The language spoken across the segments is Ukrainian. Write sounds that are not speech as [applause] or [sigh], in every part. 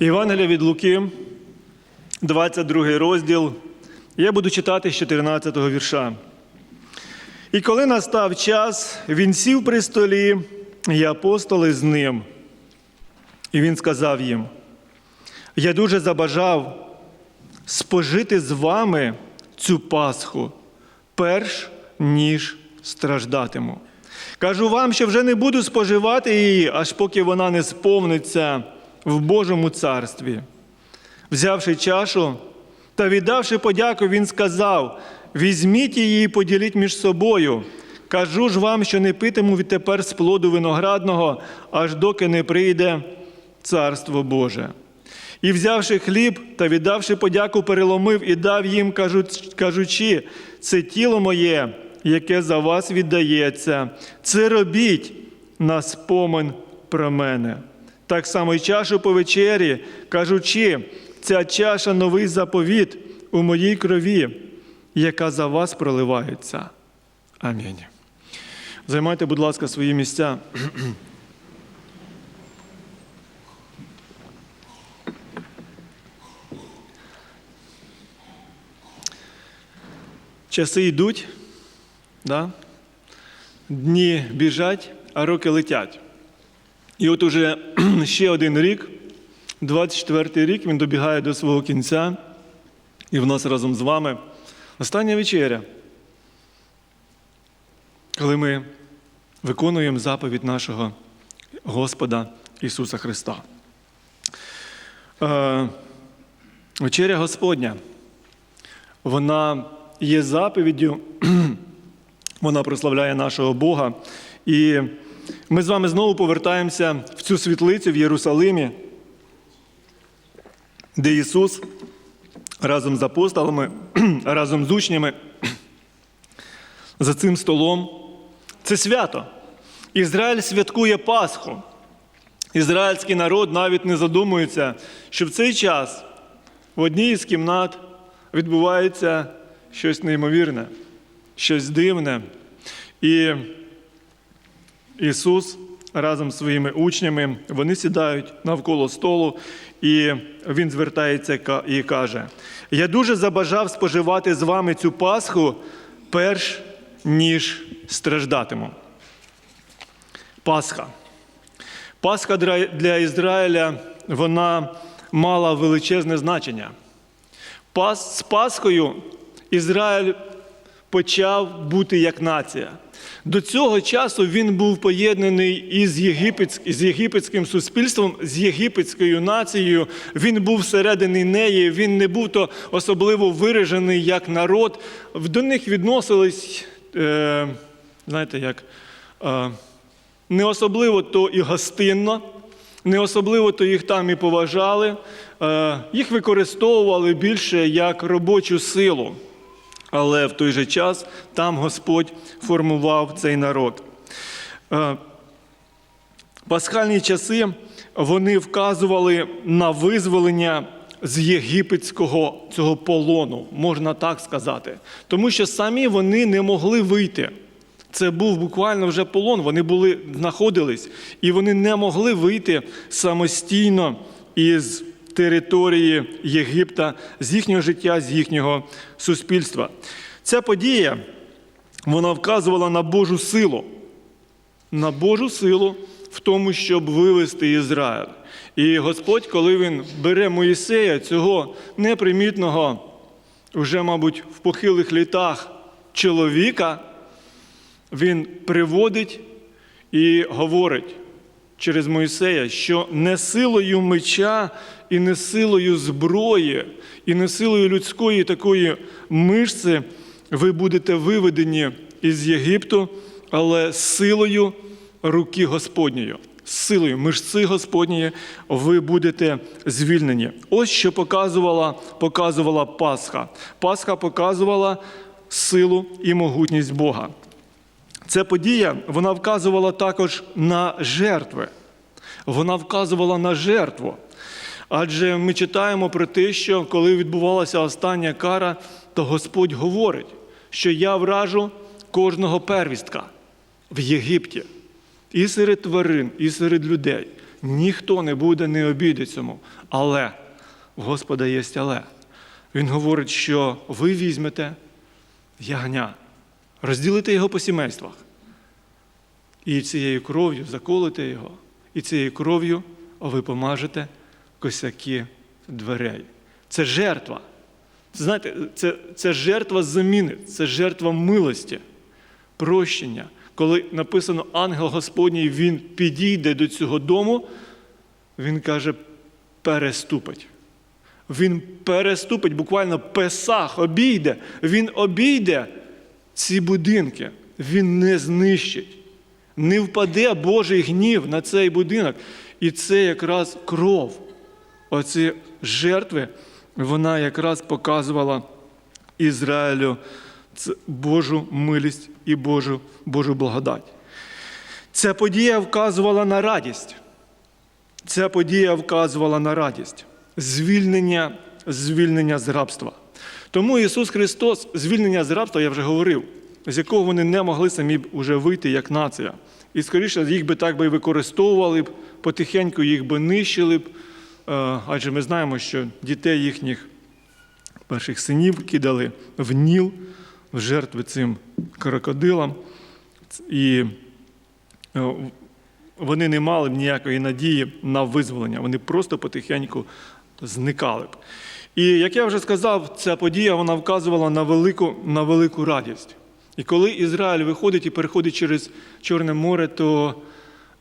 Євангелія від Луки, 22 розділ. Я буду читати з 14 го вірша. І коли настав час, він сів при столі, і апостоли з ним. І він сказав їм: Я дуже забажав спожити з вами цю Пасху, перш ніж страждатиму. Кажу вам, що вже не буду споживати її, аж поки вона не сповниться в Божому царстві. Взявши чашу та віддавши подяку, він сказав: Візьміть її і поділіть між собою. Кажу ж вам, що не питиму відтепер з плоду виноградного, аж доки не прийде Царство Боже. І взявши хліб та віддавши подяку, переломив і дав їм, кажучи, це тіло моє, яке за вас віддається, це робіть на спомин про мене. Так само й чашу по вечері, кажучи, ця чаша новий заповіт у моїй крові, яка за вас проливається. Амінь. Займайте, будь ласка, свої місця. Часи йдуть, да? дні біжать, а роки летять. І от уже [clears throat] ще один рік, 24-й рік, він добігає до свого кінця, і в нас разом з вами остання вечеря, коли ми виконуємо заповідь нашого Господа Ісуса Христа. Е, вечеря Господня, вона є заповіддю, [clears throat] вона прославляє нашого Бога. І ми з вами знову повертаємося в цю світлицю в Єрусалимі, де Ісус разом з апостолами, [clears throat] разом з учнями [clears throat] за цим столом. Це свято. Ізраїль святкує Пасху. Ізраїльський народ навіть не задумується, що в цей час в одній із кімнат відбувається щось неймовірне, щось дивне. І Ісус разом з своїми учнями вони сідають навколо столу, і Він звертається і каже: Я дуже забажав споживати з вами цю Пасху, перш ніж страждатиму. Пасха. Пасха для- Ізраїля вона мала величезне значення. Пас, з Пасхою Ізраїль почав бути як нація. До цього часу він був поєднаний із, єгипетськ, з єгипетським суспільством, з єгипетською нацією. Він був всередині неї, він не був то особливо виражений як народ. До них відносились, е, знаєте, як е, не особливо то і гостинно, не особливо то їх там і поважали. Е, їх використовували більше як робочу силу. Але в той же час там Господь формував цей народ. Е, Пасхальні часи вони вказували на визволення з єгипетського цього полону, можна так сказати. Тому що самі вони не могли вийти. Це був буквально вже полон. Вони були, знаходились, і вони не могли вийти самостійно із території Єгипта, з їхнього життя, з їхнього суспільства. Ця подія вона вказувала на Божу силу, на Божу силу в тому, щоб вивести Ізраїль. І Господь, коли він бере Моїсея, цього непримітного, вже, мабуть, в похилих літах чоловіка, він приводить і говорить через Моїсея, що не силою меча і не силою зброї, і не силою людської такої мишці ви будете виведені із Єгипту, але силою руки Господньої. Силою мишці Господньої ви будете звільнені. Ось що показувала, показувала Пасха. Пасха показувала силу і могутність Бога. Ця подія вона вказувала також на жертви. Вона вказувала на жертву. Адже ми читаємо про те, що коли відбувалася остання кара, то Господь говорить, що я вражу кожного первістка в Єгипті, і серед тварин, і серед людей. ніхто не буде не обійде. Але в Господа є але. Він говорить, що ви візьмете ягня, розділите його по сімействах. І цією кров'ю заколите його, і цією кров'ю ви помажете косяки дверей. Це жертва. Знаєте, це, це жертва заміни, це жертва милості, прощення. Коли написано ангел Господній, він підійде до цього дому, він каже, переступить. Він переступить, буквально песах обійде, він обійде ці будинки, він не знищить. Не впаде Божий гнів на цей будинок. І це якраз кров. Оці жертви, вона якраз показувала Ізраїлю Божу милість і Божу, Божу благодать. Ця подія вказувала на радість. Ця подія вказувала на радість, звільнення, звільнення з рабства. Тому Ісус Христос, звільнення з рабства, я вже говорив, з якого вони не могли самі б уже вийти як нація. І скоріше їх би так би використовували б, потихеньку їх би нищили б, адже ми знаємо, що дітей їхніх перших синів кидали в Ніл, в жертви цим крокодилам. І вони не мали ніякої надії на визволення, вони просто потихеньку зникали б. І як я вже сказав, ця подія вона вказувала на велику, на велику радість. І коли Ізраїль виходить і переходить через Чорне море, то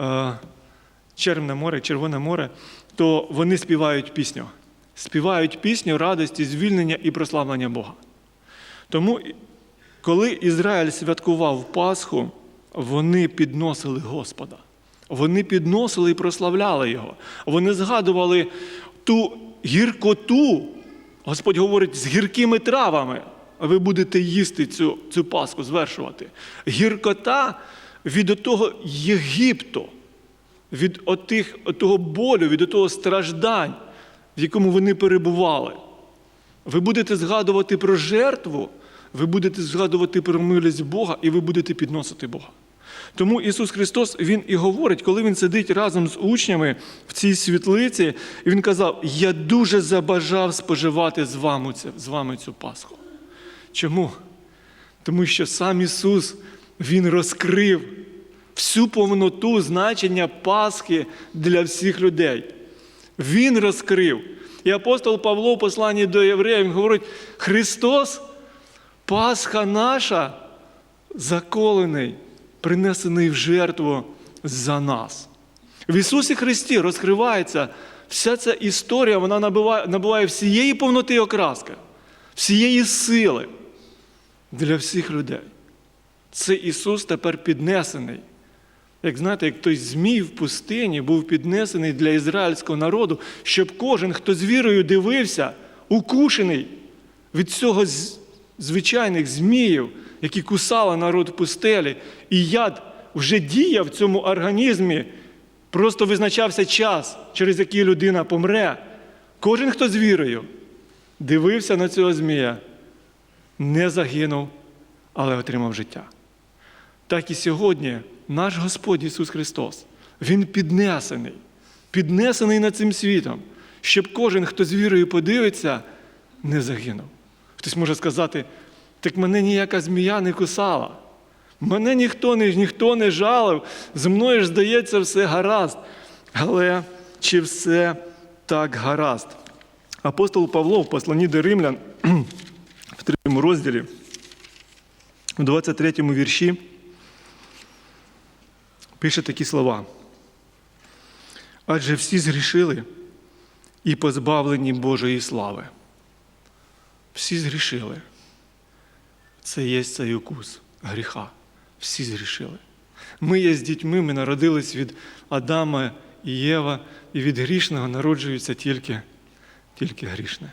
е, Червне море, Червоне море, то вони співають пісню. Співають пісню радості, звільнення і прославлення Бога. Тому, коли Ізраїль святкував Пасху, вони підносили Господа. Вони підносили і прославляли Його. Вони згадували ту гіркоту, Господь говорить, з гіркими травами. Ви будете їсти цю цю Пасху, звершувати. Гіркота від того Єгипту, від отих, того болю, від того страждань, в якому вони перебували. Ви будете згадувати про жертву, ви будете згадувати про милість Бога, і ви будете підносити Бога. Тому Ісус Христос Він і говорить, коли Він сидить разом з учнями в цій світлиці, і Він казав: Я дуже забажав споживати з вами, цю, з вами цю Пасху. Чому? Тому що сам Ісус Він розкрив всю повноту значення Пасхи для всіх людей. Він розкрив. І апостол Павло в посланні до євреїв говорить: Христос, Пасха наша, заколений, принесений в жертву за нас. В Ісусі Христі розкривається вся ця історія, вона набуває, набуває всієї повноти окраски, всієї сили для всіх людей. Це Ісус тепер піднесений. Як знаєте, як той змій в пустині був піднесений для ізраїльського народу, щоб кожен, хто з вірою дивився, укушений від цього звичайних зміїв, які кусали народ в пустелі, і яд вже діяв в цьому організмі, просто визначався час, через який людина помре. Кожен, хто з вірою, дивився на цього змія, не загинув, але отримав життя. Так і сьогодні наш Господь Ісус Христос, Він піднесений, піднесений над цим світом, щоб кожен, хто з вірою подивиться, не загинув. Хтось може сказати, так мене ніяка змія не кусала. Мене ніхто не ніхто не жалив, зі мною ж здається, все гаразд. Але чи все так гаразд? Апостол Павло в посланні до римлян [clears throat] в третьому розділі, в 23 вірші, пише такі слова. Адже всі згрішили і позбавлені Божої слави. Всі згрішили. Це є цей укус гріха. Всі згрішили. Ми є з дітьми, ми народились від Адама і Єва, і від грішного народжується тільки, тільки грішне.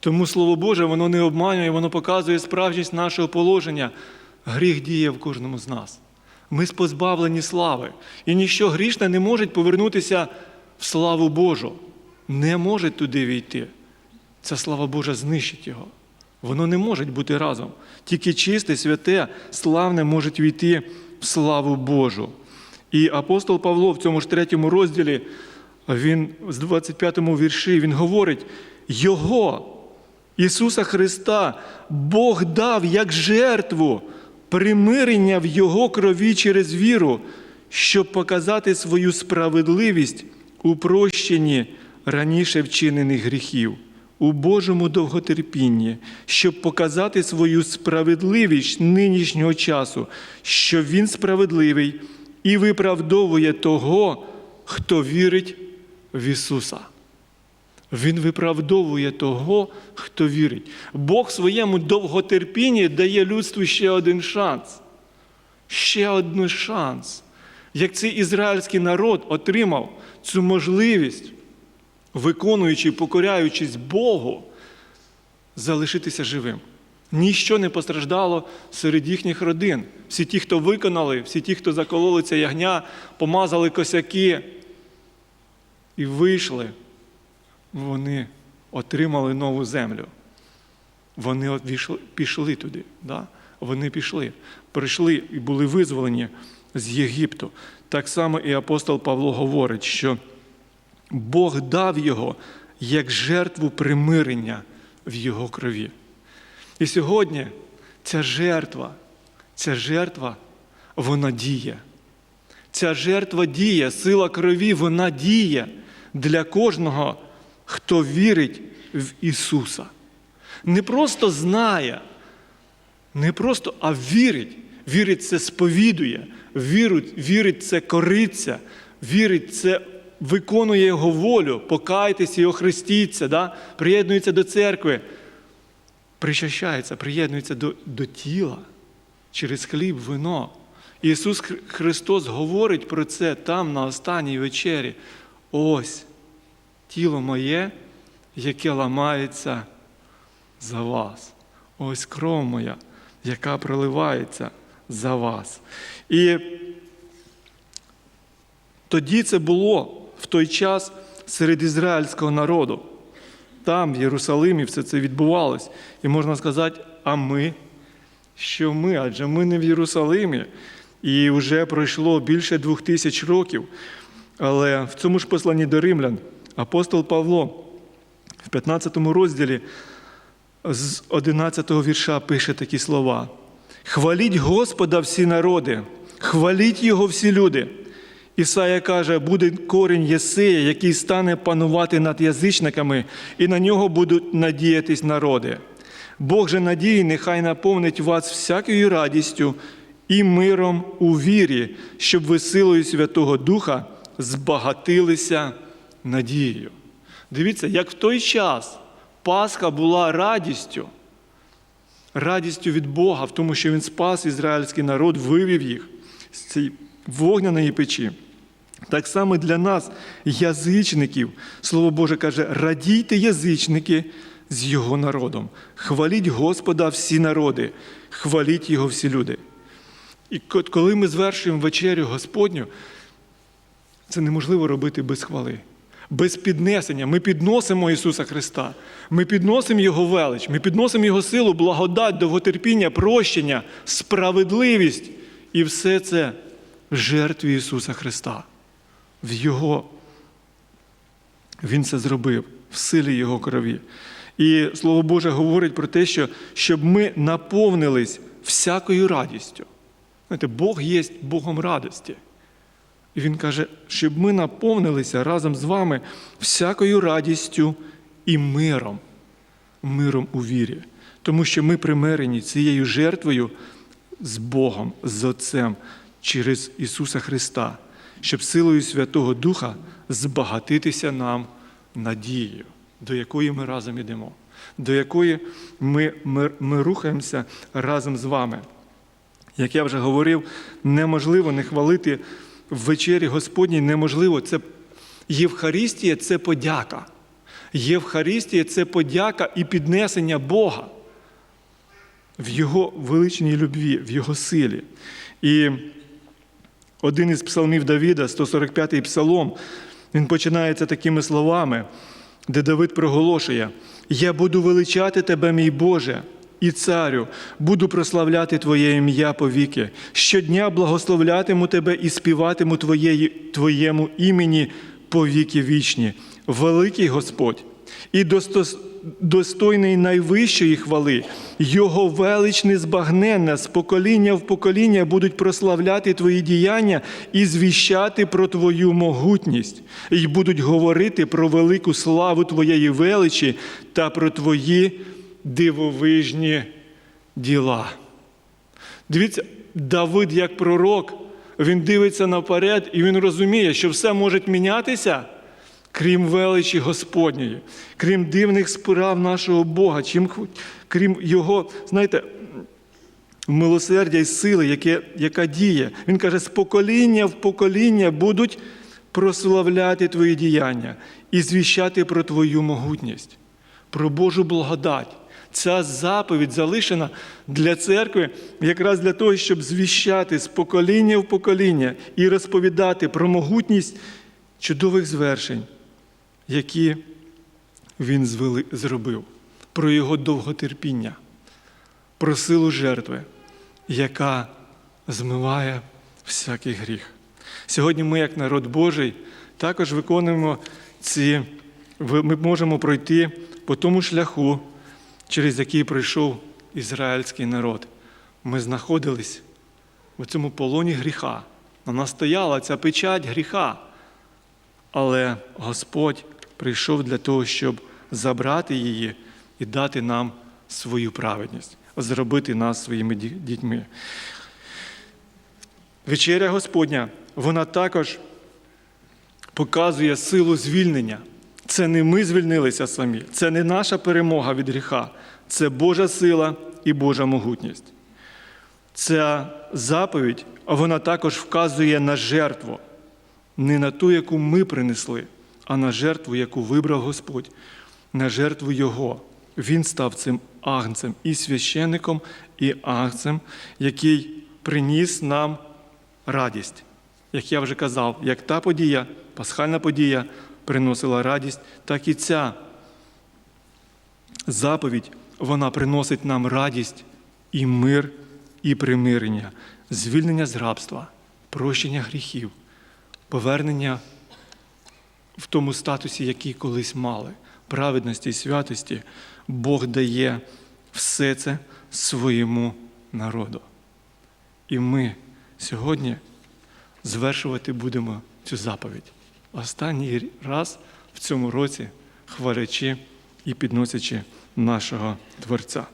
Тому Слово Боже, воно не обманює, воно показує справжність нашого положення. Гріх діє в кожному з нас. Ми позбавлені слави. І ніщо грішне не може повернутися в славу Божу. Не може туди війти. Ця слава Божа знищить його. Воно не може бути разом. Тільки чисте, святе, славне може війти в славу Божу. І апостол Павло в цьому ж третьому розділі, він з 25 вірші, він говорить: Його, Ісуса Христа, Бог дав як жертву примирення в Його крові через віру, щоб показати свою справедливість у прощенні раніше вчинених гріхів, у Божому довготерпінні, щоб показати свою справедливість нинішнього часу, що Він справедливий і виправдовує того, хто вірить в Ісуса. Він виправдовує того, хто вірить. Бог своєму довготерпінні дає людству ще один шанс. Ще один шанс. Як цей ізраїльський народ отримав цю можливість, виконуючи, покоряючись Богу, залишитися живим. Ніщо не постраждало серед їхніх родин. Всі ті, хто виконали, всі ті, хто закололи це ягня, помазали косяки і вийшли, вони отримали нову землю. Вони пішли туди. Да? Вони пішли, прийшли і були визволені з Єгипту. Так само і апостол Павло говорить, що Бог дав його як жертву примирення в його крові. І сьогодні ця жертва, ця жертва, вона діє. Ця жертва діє, сила крові, вона діє для кожного, хто вірить в Ісуса. Не просто знає, не просто, а вірить. Вірить це сповідує, вірить, вірить це кориться, вірить це виконує Його волю, покайтеся і охрестіться, да? приєднується до церкви, причащається, приєднується до, до тіла через хліб, вино. Ісус Христос говорить про це там на останній вечері. Ось тіло моє, яке ламається за вас. Ось кров моя, яка проливається за вас. І тоді це було в той час серед ізраїльського народу. Там, в Єрусалимі, все це відбувалось. І можна сказати, а ми? Що ми? Адже ми не в Єрусалимі. І вже пройшло більше двох тисяч років. Але в цьому ж посланні до римлян апостол Павло в 15 розділі з 11 вірша пише такі слова: Хваліть Господа всі народи, хваліть Його всі люди. Ісая каже, буде корінь Єсея, який стане панувати над язичниками, і на нього будуть надіятись народи. Бог же надії, нехай наповнить вас всякою радістю і миром у вірі, щоб ви силою Святого Духа збагатилися надією. Дивіться, як в той час Пасха була радістю, радістю від Бога, в тому, що Він спас ізраїльський народ, вивів їх з цієї вогняної печі. Так само для нас, язичників, Слово Боже каже, радійте язичники з Його народом. Хваліть Господа всі народи, хваліть Його всі люди. І коли ми звершуємо вечерю Господню, це неможливо робити без хвали, без піднесення. Ми підносимо Ісуса Христа, ми підносимо Його велич, ми підносимо Його силу, благодать, довготерпіння, прощення, справедливість. І все це в жертві Ісуса Христа. В Його Він це зробив в силі Його крові. І Слово Боже говорить про те, що щоб ми наповнились всякою радістю. Знаєте, Бог є Богом радості. І Він каже, щоб ми наповнилися разом з вами всякою радістю і миром, миром у вірі. Тому що ми примирені цією жертвою з Богом, з Отцем через Ісуса Христа, щоб силою Святого Духа збагатитися нам надією, до якої ми разом ідемо, до якої ми, ми, ми рухаємося разом з вами. Як я вже говорив, неможливо не хвалити в вечері Господній, неможливо. Це Євхаристія це подяка. Євхаристія це подяка і піднесення Бога в Його величній любві, в Його силі. І один із псалмів Давіда, 145-й псалом, він починається такими словами, де Давид проголошує: Я буду величати тебе, мій Боже, і царю, буду прославляти Твоє ім'я повіки. Щодня благословлятиму Тебе і співатиму твоєї, Твоєму імені повіки вічні. Великий Господь і достос- достойний найвищої хвали, Його велич незбагненна, з покоління в покоління будуть прославляти Твої діяння і звіщати про Твою могутність, і будуть говорити про велику славу Твоєї величі та про Твої дивовижні діла. Дивіться, Давид, як пророк, він дивиться наперед і він розуміє, що все може мінятися, крім величі Господньої, крім дивних справ нашого Бога, чим, крім Його, знаєте, милосердя і сили, яке, яка діє. Він каже, з покоління в покоління будуть прославляти Твої діяння і звіщати про Твою могутність, про Божу благодать. Ця заповідь залишена для церкви якраз для того, щоб звіщати з покоління в покоління і розповідати про могутність чудових звершень, які він зробив, про його довготерпіння, про силу жертви, яка змиває всякий гріх. Сьогодні ми, як народ Божий, також виконуємо ці, ми можемо пройти по тому шляху, через який пройшов ізраїльський народ. Ми знаходились в цьому полоні гріха. На нас стояла ця печать гріха. Але Господь прийшов для того, щоб забрати її і дати нам свою праведність, зробити нас своїми дітьми. Вечеря Господня, вона також показує силу звільнення. Це не ми звільнилися самі, це не наша перемога від гріха, це Божа сила і Божа могутність. Ця заповідь, вона також вказує на жертву, не на ту, яку ми принесли, а на жертву, яку вибрав Господь, на жертву Його. Він став цим агнцем і священником, і агнцем, який приніс нам радість. Як я вже казав, як та подія, пасхальна подія приносила радість, так і ця заповідь, вона приносить нам радість і мир, і примирення, звільнення з рабства, прощення гріхів, повернення в тому статусі, який колись мали, праведності і святості, Бог дає все це своєму народу. І ми сьогодні звершувати будемо цю заповідь. Останній раз в цьому році хвалячи і підносячи нашого Творця.